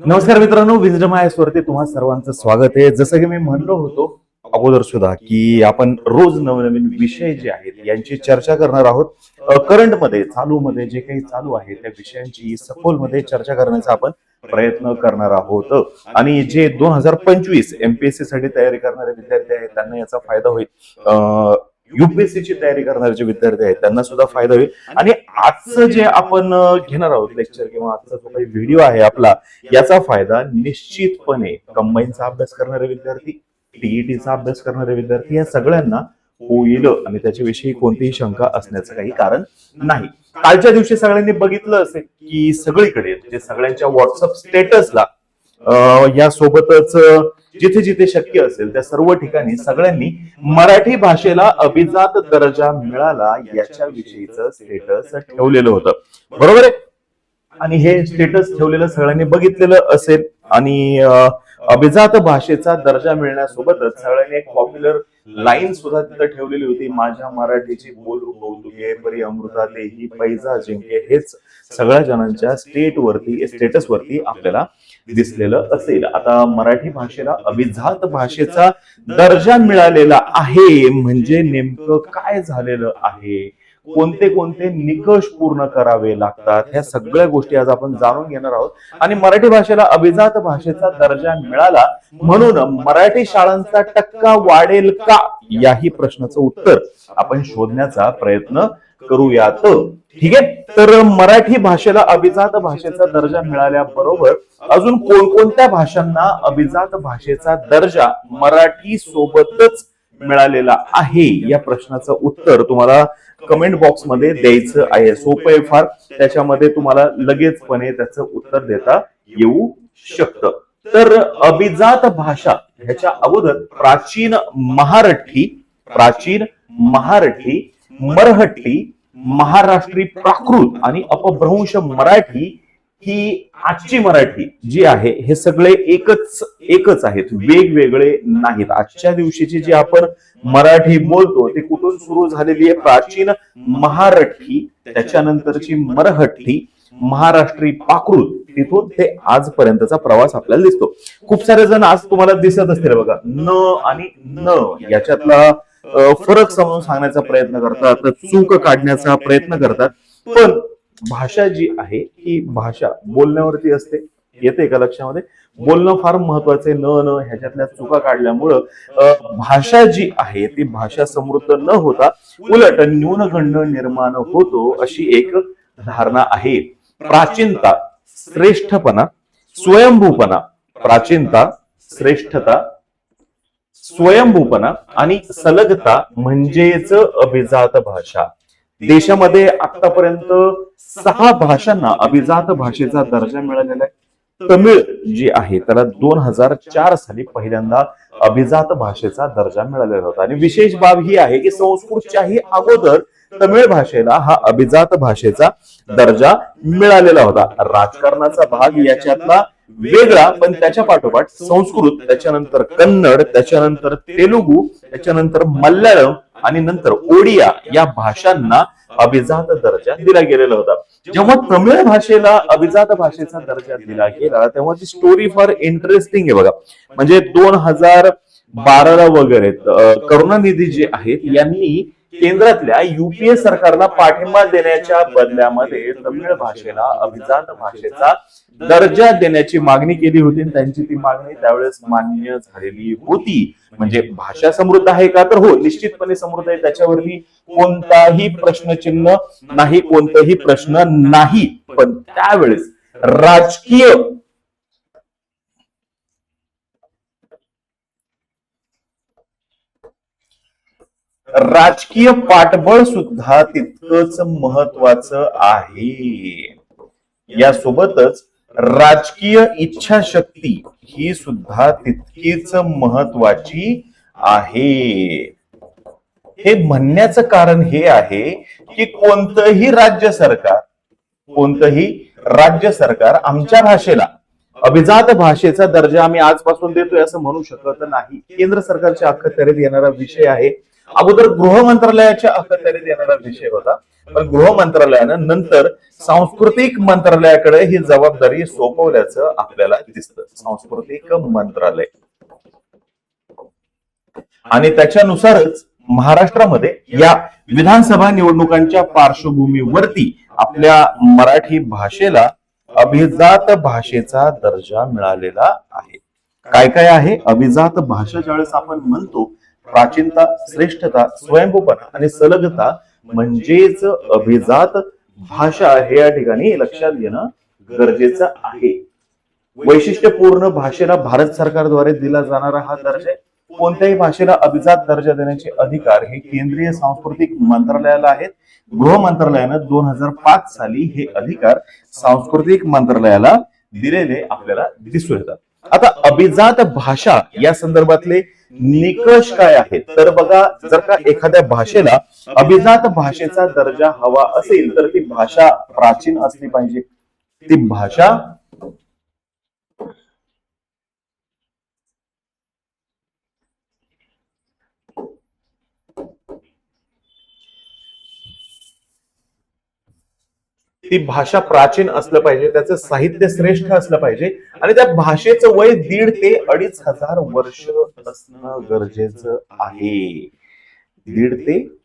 नमस्कार मित्रांनो wisdom eyes वरती तुम्हा सर्वांचं स्वागत आहे. जसं की मी म्हणलो होतो अगोदर सुद्धा की आपण रोज नवनवीन विषय जे आहेत यांची चर्चा करणार आहोत. करंटमध्ये चालू मध्ये जे काही चालू आहे त्या विषयांची सखोलमध्ये चर्चा करण्याचा आपण प्रयत्न करणार आहोत. आणि जे दोन हजार पंचवीस एमपीएससी साठी तयारी करणारे विद्यार्थी आहेत त्यांना याचा फायदा होईल. युपीएससी ची तयारी करणारे जे विद्यार्थी आहेत त्यांना सुद्धा फायदा होईल. आणि आजचं जे आपण घेणार आहोत लेक्चर किंवा आजचा जो काही व्हिडिओ आहे आपला याचा फायदा निश्चितपणे कंबाईनचा अभ्यास करणारे विद्यार्थी टीईटीचा अभ्यास करणारे विद्यार्थी या सगळ्यांना होईल आणि त्याच्याविषयी कोणतीही शंका असण्याचं काही कारण नाही. कालच्या दिवशी सगळ्यांनी बघितलं असेल की सगळीकडे जे सगळ्यांच्या व्हॉट्सअप स्टेटसला या सोबतच जिथे जिथे शक्य असेल त्या सर्व ठिकाणी सगळ्यांनी मराठी भाषेला अभिजात दर्जा मिळाला याच्याविषयीच स्टेटस ठेवलेलं होतं. बरोबर आहे? आणि हे स्टेटस ठेवलेलं सगळ्यांनी बघितलेलं असेल आणि अभिजात भाषेचा दर्जा मिळण्यासोबतच सगळ्यांनी एक पॉप्युलर लाईन सुद्धा तिथं ठेवलेली होती. माझ्या मराठीची बोल कौतुके परी अमृता तेही पैजा जिंके हेच सगळ्या जणांच्या स्टेट वरती स्टेटस वरती आपल्याला दिसलेलं असेल. आता मराठी भाषेला अभिजात भाषेचा दर्जा मिळालेला आहे. म्हणजे नेमकं काय झालेलं आहे? कोणते कोणते निकष पूर्ण करावे लागतात? ह्या सगळ्या गोष्टी आज आपण जाणून घेणार आहोत. आणि मराठी भाषेला अभिजात भाषेचा दर्जा मिळाला म्हणून मराठी शाळांचा टक्का वाढेल का? याही प्रश्नाचं उत्तर आपण शोधण्याचा प्रयत्न करूयात. ठीक आहे? तर मराठी भाषेला अभिजात भाषेचा दर्जा मिळाल्याबरोबर अजून कोणकोणत्या भाषांना अभिजात भाषेचा दर्जा मराठी सोबतच मिळालेला आहे? या प्रश्नाचं उत्तर तुम्हाला कमेंट बॉक्समध्ये द्यायचं आहे. सोपं आहे फार. त्याच्यामध्ये तुम्हाला लगेचपणे त्याचं उत्तर देता येऊ शकतं. तर अभिजात भाषा ह्याच्या अगोदर प्राचीन महारठी प्राचीन महारठी मरहट्टी महाराष्ट्री प्राकृत आणि अपभ्रंश मराठी ही आजची मराठी जी आहे हे सगळे एकच एकच आहेत वेगवेगळे नाहीत. आजच्या दिवशीची जी आपण मराठी बोलतो ते कुठून सुरू झालेली आहे? प्राचीन महारठी त्याच्यानंतरची मरहट्टी महाराष्ट्री पाकृत तिथून ते आजपर्यंतचा प्रवास आपल्याला दिसतो. खूप सारे जण आज तुम्हाला दिसत असतील बघा. न आणि न याच्यातला फरक समजून सांगण्याचा प्रयत्न करतात चूक काढण्याचा प्रयत्न करतात. पण भाषा जी आहे ही भाषा बोलण्यावरती असते. येते का लक्षामध्ये? बोलणं फार महत्वाचं आहे. न न ह्याच्यातल्या चुका काढल्यामुळं भाषा जी आहे ती भाषा समृद्ध न होता उलट न्यूनगंड निर्माण होतो अशी एक धारणा आहे. प्राचीनता श्रेष्ठपणा स्वयंभूपणा प्राचीनता श्रेष्ठता स्वयंभूपणा आणि सलगता म्हणजेच अभिजात भाषा. देशामध्ये आतापर्यंत सहा भाषांना अभिजात भाषेचा दर्जा मिळालेला आहे. तमिळ जी आहे त्याला दोन हजार चार साली पहिल्यांदा अभिजात भाषेचा दर्जा मिळालेला होता. आणि विशेष बाब ही आहे की संस्कृतच्याही अगोदर तमिळ भाषेला हा अभिजात भाषेचा दर्जा मिळालेला होता. राजकारणाचा भाग याच्यातला वेगळा पण त्याच्या पाठोपाठ संस्कृत त्याच्यानंतर कन्नड त्याच्यानंतर तेलुगू त्याच्यानंतर मल्याळम आणि नंतर ओडिया या भाषांना अभिजात दर्जा दिला गेलेला होता. जेव्हा तमिळ भाषेला अभिजात भाषेचा दर्जा दिला गेला तेव्हा ती स्टोरी फार इंटरेस्टिंग आहे बघा. म्हणजे दोन हजार बाराला वगैरे करुणानिधी जे आहेत यांनी केंद्रातल्या युपीए सरकारला पाठिंबा देण्याच्या बदल्यामध्ये तमिळ भाषेला अभिजात भाषेचा दर्जा देण्याची मागणी केली होती त्यांची ती मागणी त्यावेळेस मान्य झालेली होती. म्हणजे भाषा समृद्ध आहे का? तर हो निश्चितपणे समृद्ध आहे. त्याच्यावरती कोणताही प्रश्नचिन्ह नाही कोणताही प्रश्न नाही. पण त्यावेळेस राजकीय राजकीय पाठबळ सुद्धा तितकंच महत्वाचं आहे. यासोबतच राजकीय इच्छाशक्ती ही सुद्धा तितकीच महत्वाची आहे. हे म्हणण्याचं कारण हे आहे की कोणतंही राज्य सरकार कोणतंही राज्य सरकार आमच्या भाषेला अभिजात भाषेचा दर्जा आम्ही आजपासून देतोय असं म्हणू शकत नाही. केंद्र सरकारच्या अखत्यारीत येणारा विषय आहे अगोदर गृह मंत्रालयाच्या अखत्यारीत येणारा विषय होता. पण गृह मंत्रालयानं नंतर सांस्कृतिक मंत्रालयाकडे ही जबाबदारी सोपवल्याचं आपल्याला दिसतं. सांस्कृतिक मंत्रालय. आणि त्याच्यानुसारच महाराष्ट्रामध्ये या विधानसभा निवडणुकांच्या पार्श्वभूमीवरती आपल्या मराठी भाषेला अभिजात भाषेचा दर्जा मिळालेला आहे. काय काय आहे? अभिजात भाषा ज्यावेळेस आपण म्हणतो प्राचीनता श्रेष्ठता स्वयंभूपणा आणि सलगता म्हणजेच अभिजात भाषा हे या ठिकाणी लक्षात घेणं गरजेचं आहे. वैशिष्ट्यपूर्ण भाषेला भारत सरकारद्वारे दिला जाणारा हा दर्जा कोणत्याही भाषेला अभिजात दर्जा देण्याचे अधिकार हे केंद्रीय सांस्कृतिक मंत्रालयाला आहेत. गृह मंत्रालयानं दोन हजार पाच साली हे अधिकार सांस्कृतिक मंत्रालयाला दिलेले आपल्याला दिसून येतात. आता अभिजात भाषा या संदर्भातले निकष काय आहेत? तर बघा जर का एखाद्या भाषेला अभिजात भाषेचा दर्जा हवा असेल तर ती भाषा प्राचीन असली पाहिजे. ती भाषा ती भाषा प्राचीन असलं पाहिजे त्याचं साहित्य श्रेष्ठ असलं पाहिजे आणि त्या भाषेचं वय दीड ते अडीच हजार वर्ष असणं गरजेचं आहे. दीड ते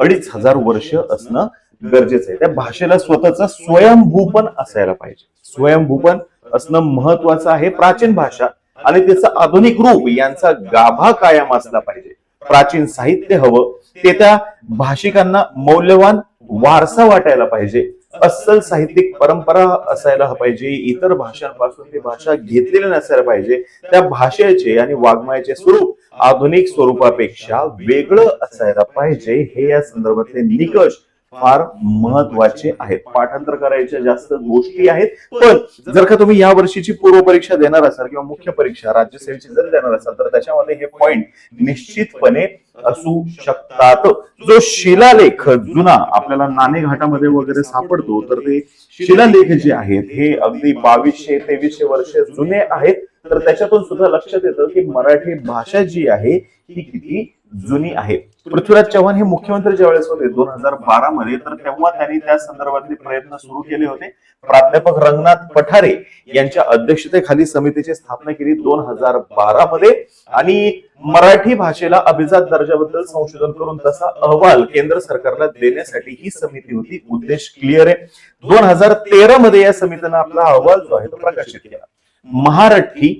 अडीच हजार वर्ष असणं गरजेचं आहे. त्या भाषेला स्वतःचा स्वयंभूपण असायला पाहिजे. स्वयंभूपण असणं महत्वाचं आहे. प्राचीन भाषा आणि त्याचं आधुनिक रूप यांचा गाभा कायम असला पाहिजे. प्राचीन साहित्य हवं. ते त्या भाषिकांना मौल्यवान वारसा वाटायला पाहिजे. अस्सल साहित्यिक परंपरा असायला पाहिजे इतर भाषांपासून ती भाषा घेतलेली नसायला पाहिजे त्या भाषेचे आणि वाङ्मयाचे स्वरूप आधुनिक स्वरूपापेक्षा वेगळं असायला पाहिजे हे या संदर्भातले निकष फार महत्त्वाचे आहेत. पाठांतर करायच्या जास्त गोष्टी आहेत पण जर का तुम्ही या वर्षीची पूर्व परीक्षा देणार असाल किंवा मुख्य परीक्षा राज्यसेवेची जर देणार असाल तर त्याच्यामध्ये हे पॉइंट निश्चितपणे असू शकतात. जो शिलालेख जुना आपल्याला नाणे घाटामध्ये वगैरे सापडतो तर ते शिलालेख जे आहेत हे अगदी बावीसशे तेवीसशे वर्ष जुने आहेत. तर त्याच्यातून सुद्धा लक्षात येतं की मराठी भाषा जी आहे ही किती जुनी आहे. पृथ्वीराज चव्हाण हे मुख्यमंत्री ज्यावेळेस होते दोन हजार बारा मध्ये तर तेव्हा त्यांनी त्या संदर्भातले प्रयत्न सुरू केले होते. प्राध्यापक रंगनाथ पठारे यांच्या अध्यक्षतेखाली समितीची स्थापना केली दोन हजार बारा मध्ये आणि मराठी भाषेला अभिजात दर्जाबद्दल संशोधन करून तसा अहवाल केंद्र सरकारला देण्यासाठी ही समिती होती. उद्देश क्लिअर आहे. दोन हजार तेरा मध्ये या समितीनं आपला अहवाल जो आहे तो प्रकाशित केला. महारठी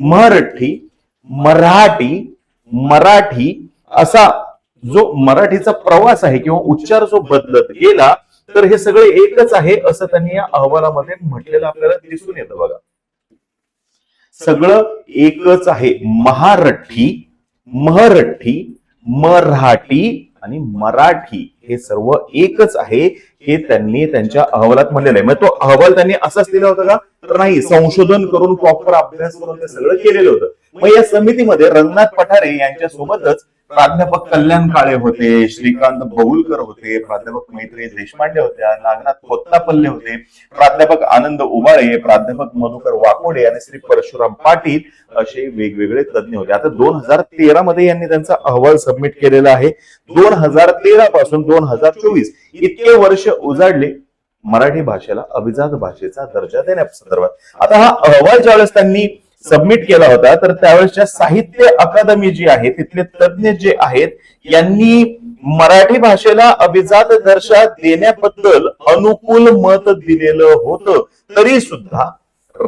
मराठी मराठी मराठी असा जो मराठीचा प्रवास आहे किंवा उच्चार जो बदलत गेला तर हे सगळे एकच आहे असं त्यांनी या अहवालामध्ये म्हटलेलं आपल्याला दिसून येतं बघा. सगळं एकच आहे. महारठी महरठी मराठी आणि मराठी हे सर्व एकच आहे हे त्यांनी त्यांच्या अहवालात म्हणलेलं आहे. मग तो अहवाल त्यांनी असाच दिला होता का? तर नाही. संशोधन करून प्रॉपर अभ्यास करून ते सगळं केलेलं होतं. मग या समितीमध्ये रंगनाथ पठारे यांच्या सोबतच प्राध्यापक कल्याण काळे होते श्रीकांत भऊलकर होते प्राध्यापक मैत्री देशपांडे होत्या नागनाथ खोत्तापल्ले होते प्राध्यापक आनंद उबाळे प्राध्यापक मधुकर वाकोडे आणि श्री परशुराम पाटील असे वेगवेगळे तज्ज्ञ होते. आता दोन हजार तेरा मध्ये यांनी त्यांचा अहवाल सबमिट केलेला आहे. दोन हजार तेरा पासून दोन हजार चोवीस इतके वर्ष उजाडले मराठी भाषेला अभिजात भाषेचा दर्जा देण्यासंदर्भात. आता हा अहवाल ज्यावेळेस त्यांनी सबमिट केला होता तर त्यावेळेसच्या साहित्य अकादमी जी आहे तिथले तज्ज्ञ जे आहेत यांनी मराठी भाषेला अभिजात दर्जा देण्याबद्दल अनुकूल मत दिलेलं होतं. तरी सुद्धा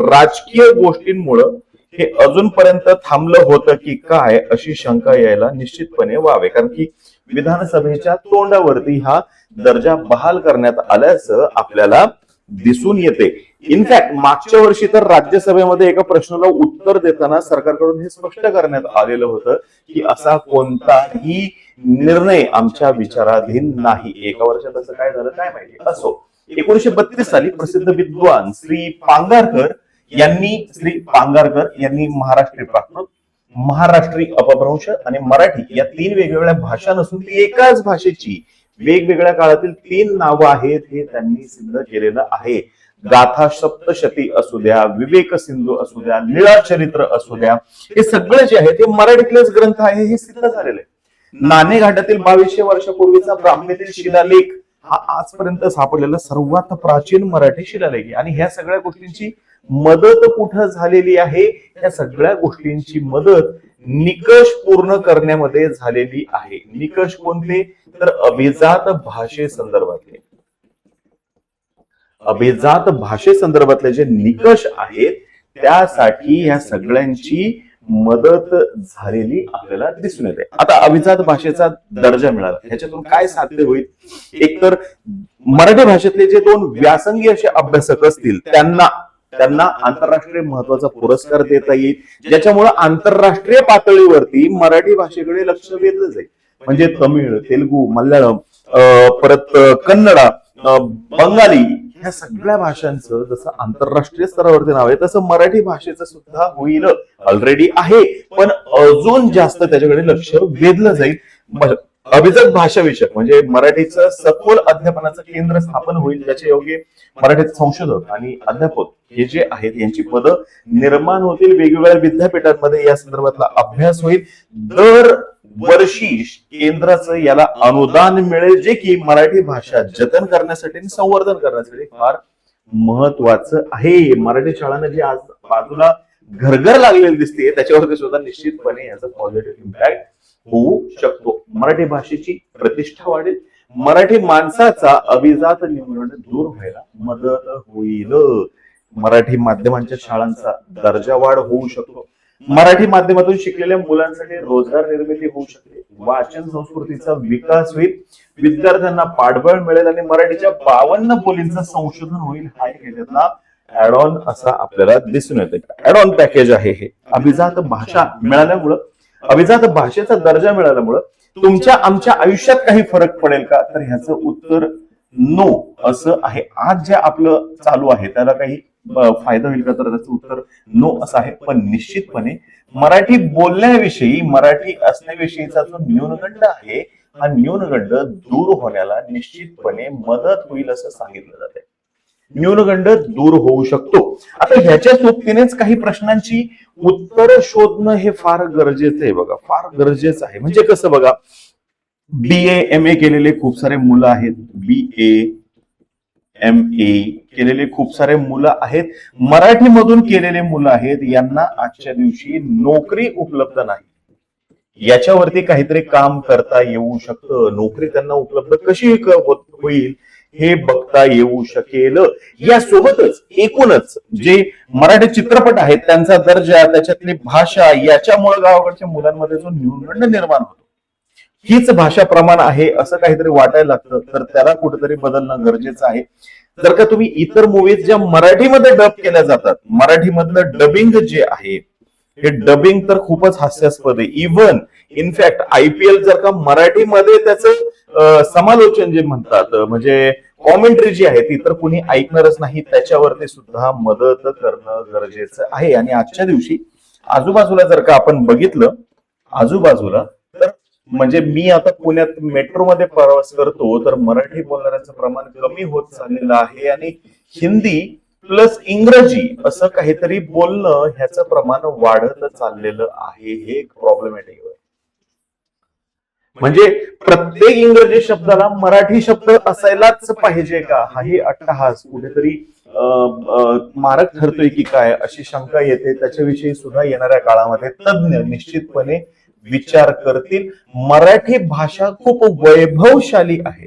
राजकीय गोष्टींमुळं हे अजूनपर्यंत थांबलं होतं की काय अशी शंका यायला निश्चितपणे व्हावे कारण की विधानसभेच्या तोंडावरती हा दर्जा बहाल करण्यात आल्याचं आपल्याला दिसून येते. इनफॅक्ट मागच्या वर्षी तर राज्यसभेमध्ये एका प्रश्नाला उत्तर देताना सरकारकडून हे स्पष्ट करण्यात आलेलं होतं की असा कोणताही निर्णय आमच्या विचाराधीन नाही. एका वर्षात असं काय झालं काय माहिती? असो. एकोणीशे बत्तीस साली प्रसिद्ध विद्वान श्री पांगारकर यांनी श्री पांगारकर यांनी महाराष्ट्री प्राकृत महाराष्ट्री अपभ्रंश आणि मराठी या तीन वेगवेगळ्या भाषा नसून ती एकाच भाषेची वेगवेगळ्या काळातील तीन नावं आहेत हे त्यांनी सिद्ध केलेलं आहे. गाथा सप्तशती असू द्या विवेक सिंधू असू द्या लीळा चरित्र असू द्या हे सगळे जे आहे ते मराठीतलेच ग्रंथ आहे हे सिद्ध झालेले आहे. नाणेघाटातील बावीसशे वर्षापूर्वीचा ब्राह्मणीतील शिलालेख हा आजपर्यंत सापडलेला सर्वात प्राचीन मराठी शिलालेख आहे. आणि ह्या सगळ्या गोष्टींची मदत कुठं झालेली आहे? या सगळ्या गोष्टींची मदत निकष पूर्ण करण्यामध्ये झालेली आहे. निकष कोणते? तर अभिजात भाषे संदर्भातले. अभिजात भाषे संदर्भातले जे निकष आहेत त्यासाठी ह्या सगळ्यांची मदत झालेली आपल्याला दिसून येते. आता अभिजात भाषेचा दर्जा मिळाला. ह्याच्यातून काय साध्य होईल? एकतर मराठी भाषेतले जे दोन व्यासंगी असे अभ्यासक असतील त्यांना त्यांना आंतरराष्ट्रीय महत्त्वाचा पुरस्कार देता येईल. ज्याच्यामुळे आंतरराष्ट्रीय पातळीवरती मराठी भाषेकडे लक्ष वेधलं जाईल. म्हणजे तमिळ तेलुगू मल्याळम परत कन्नडा बंगाली ह्या सगळ्या भाषांचं जसं आंतरराष्ट्रीय स्तरावरती नाव आहे तसं मराठी भाषेचं सुद्धा होईल. ऑलरेडी आहे पण अजून जास्त त्याच्याकडे लक्ष वेधलं जाईल. अभिजात भाषा विषयक म्हणजे मराठीचं सखोल अध्यापनाचं केंद्र स्थापन होईल ज्याचे योग्य मराठीचे संशोधक आणि अध्यापक हे जे आहेत यांची पदं निर्माण होतील वेगवेगळ्या विद्यापीठांमध्ये या संदर्भातला अभ्यास होईल. दर वर्षी केंद्राचं याला अनुदान मिळेल जे की मराठी भाषा जतन करण्यासाठी आणि संवर्धन करण्यासाठी फार महत्वाचं आहे. मराठी शाळांना जी आज बाजूला घरघर लागलेली दिसते त्याच्यावरती सुद्धा निश्चितपणे याचा पॉझिटिव्ह इम्पॅक्ट होऊ शकतो. मराठी भाषेची प्रतिष्ठा वाढेल. मराठी माणसाचा अभिजात निवड दूर व्हायला मदत होईल. मराठी माध्यमांच्या शाळांचा दर्जा वाढ होऊ शकतो. मराठी माध्यमातून शिकलेल्या मुलांसाठी रोजगार निर्मिती होऊ शकते. वाचन संस्कृतीचा विकास होईल. विद्यार्थ्यांना पाठबळ मिळेल आणि मराठीच्या बावन्न बोलींचं संशोधन होईल हा एक याच्यातला ऍड ऑन असा आपल्याला दिसून येते ऍड ऑन पॅकेज आहे हे. अभिजात भाषा मिळाल्यामुळं अभिजात भाषेचा दर्जा मिळाल्यामुळं तुमच्या आमच्या आयुष्यात काही फरक पडेल का? तर ह्याचं उत्तर नो असं आहे. आज जे आपलं चालू आहे त्याला काही फायदा होईल का? तर त्याचं उत्तर नो असं आहे. पण निश्चितपणे मराठी बोलण्याविषयी मराठी असण्याविषयीचा जो न्यूनगंड आहे हा न्यूनगंड दूर होण्याला निश्चितपणे मदत होईल असं सांगितलं जाते न्यूनगंड दूर होऊ शकतो. आता ह्याच्या सोबतीनेच काही प्रश्नांची उत्तर शोधणं हे फार गरजेचं आहे बघा. फार गरजेचं आहे. म्हणजे कसं बघा बी ए एम ए केलेले खूप सारे मुलं आहेत. बी ए एम ए केलेले खूप सारे मुलं आहेत. मराठीमधून केलेले मुलं आहेत. यांना आजच्या दिवशी नोकरी उपलब्ध नाही. याच्यावरती काहीतरी काम करता येऊ शकतं. नोकरी त्यांना उपलब्ध कशी होईल हे बघता येऊ शकेल. यासोबतच एकूणच जे मराठी चित्रपट आहेत त्यांचा दर्जा त्याच्यातली भाषा याच्यामुळे गावाकडच्या मुलांमध्ये जो न्यूनगंड निर्माण होतो. हीच भाषा प्रमाण आहे असं काहीतरी वाटायला लागतं. तर त्याला कुठेतरी बदलणं गरजेचं आहे. जर का तुम्ही इतर मूवीज ज्या मराठीमध्ये डब केल्या जातात मराठीमधलं डबिंग जे आहे हे डबिंग तर खूपच हास्यास्पद आहे. इव्हन इनफॅक्ट आयपीएल जर का मराठीमध्ये त्याचं समालोचन जे म्हणतात म्हणजे कॉमेंट्री जी आहे ती तर कुणी ऐकणारच नाही. त्याच्यावरती सुद्धा मदत करणं गरजेचं आहे. आणि आजच्या दिवशी आजूबाजूला जर का आपण बघितलं आजूबाजूला म्हणजे मी आता पुण्यात मेट्रोमध्ये प्रवास करतो तर मराठी बोलणाऱ्यांचं प्रमाण कमी होत चाललेलं आहे आणि हिंदी प्लस इंग्रजी असं काहीतरी बोलणं ह्याचं प्रमाण वाढत चाललेलं आहे. हे एक प्रॉब्लेमॅटिक आहे. म्हणजे प्रत्येक इंग्रजी शब्दाला मराठी शब्द असायलाच पाहिजे का? हाही अट्टहास कुठेतरी अं, मारक ठरतोय की काय अशी शंका येते. त्याच्याविषयी सुद्धा येणाऱ्या काळामध्ये तज्ज्ञ निश्चितपणे विचार करतील. मराठी भाषा खूप वैभवशाली आहे.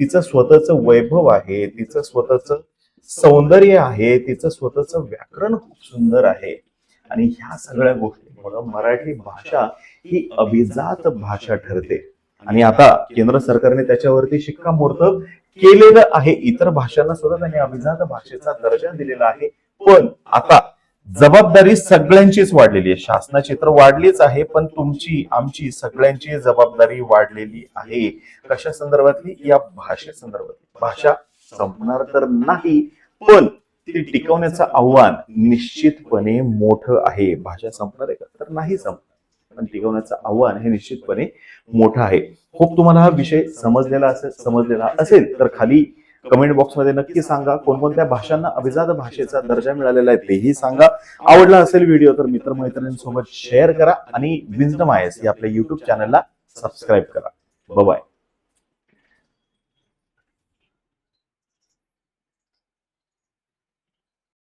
तिचं स्वतःच वैभव आहे तिचं स्वतःच सौंदर्य आहे तिचं स्वतःच व्याकरण खूप सुंदर आहे. आणि ह्या सगळ्या गोष्टीमुळं मराठी भाषा ही अभिजात भाषा ठरते. आणि आता केंद्र सरकारने त्याच्यावरती शिक्कामोर्तब केलेलं आहे. इतर भाषांना सुद्धा त्यांनी अभिजात भाषेचा दर्जा दिलेला आहे. पण आता जबाबदारी सगळ्यांचीच वाढलेली आहे. शासनाची तर वाढलीच आहे पण तुमची आमची सगळ्यांची जबाबदारी वाढलेली आहे. कशा संदर्भातली? या भाषे संदर्भातली. भाषा संपणार तर नाही पण ती टिकवण्याचं आव्हान निश्चितपणे मोठं आहे. भाषा संपणार आहे का? तर नाही संपणार. पण टिकवण्याचं आव्हान हे निश्चितपणे मोठं आहे. खूप तुम्हाला हा विषय समजलेला असेल समजलेला असेल तर खाली कमेंट बॉक्समध्ये नक्की सांगा कोणकोणत्या भाषांना अभिजात भाषेचा दर्जा मिळालेला आहे तेही सांगा. आवडला असेल व्हिडिओ तर मित्रमैत्रिणींसोबत शेअर करा आणि विजडम आयस या आपल्या युट्यूब चॅनलला सबस्क्राईब करा. बाय